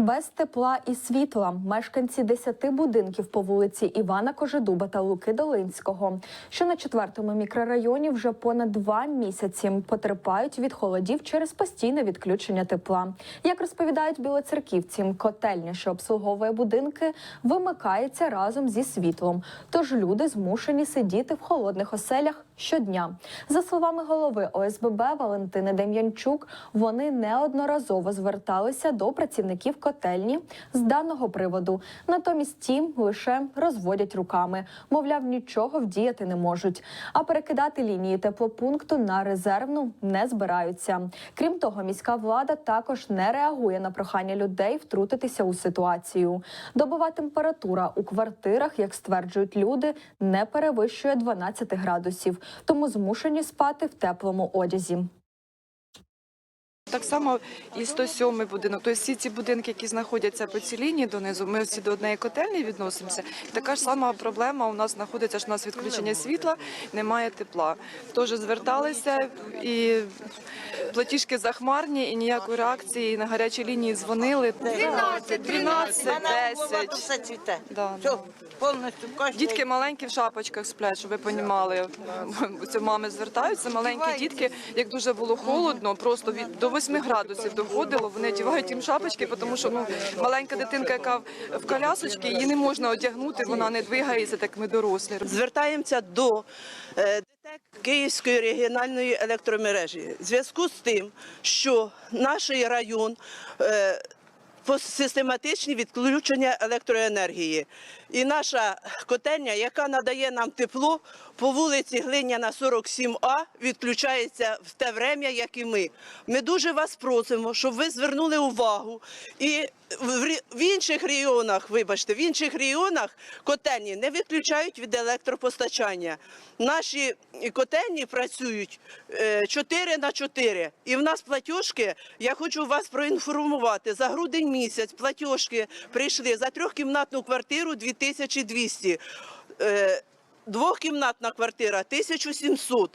Без тепла і світла мешканці десяти будинків по вулиці Івана Кожедуба та Луки Долинського, що на четвертому мікрорайоні вже понад два місяці потерпають від холодів через постійне відключення тепла. Як розповідають білоцерківці, котельня, що обслуговує будинки, вимикається разом зі світлом. Тож люди змушені сидіти в холодних оселях щодня. За словами голови ОСББ Валентини Дем'янчук, вони неодноразово зверталися до працівників котельні з даного приводу. Натомість ті лише розводять руками, мовляв, нічого вдіяти не можуть. А перекидати лінії теплопункту на резервну не збираються. Крім того, міська влада також не реагує на прохання людей втрутитися у ситуацію. Добова температура у квартирах, як стверджують люди, не перевищує 12 градусів, тому змушені спати в теплому одязі. Так само і 107 будинок. Тобто всі ці будинки, які знаходяться по цій лінії донизу, ми всі до однієї котельні відносимося. Така ж сама проблема у нас знаходиться, що у нас відключення світла, немає тепла. Теж зверталися і платіжки захмарні, і ніякої реакції. На гарячій лінії дзвонили. 12, 12, 10. все цвіте. Да, Все, повністю кожен. Дітки маленькі в шапочках сплять, щоб ви понімали. Це мами звертаються, маленькі дітки, як дуже було холодно, просто від до 8 градусів доходило. Вони одягають їм шапочки, тому що ну маленька дитинка, яка в в колясочці, її не можна одягнути, вона не двигається, так ми дорослі. Звертаємося до е, Київської регіональної електромережі. В зв'язку з тим, що наш район е, по- систематичні відключення електроенергії. І наша котельня, яка надає нам тепло по вулиці Глиняна 47А, відключається в те время, як і ми. Ми дуже вас просимо, щоб ви звернули увагу і в інших регіонах, вибачте, в інших регіонах котельні не виключають від електропостачання. Наші котельні працюють е, 4 на 4. І в нас платіжки, я хочу вас проінформувати, за грудень місяць платіжки прийшли за трьохкімнатну квартиру 2200. Е, Двохкімнатна квартира 1700.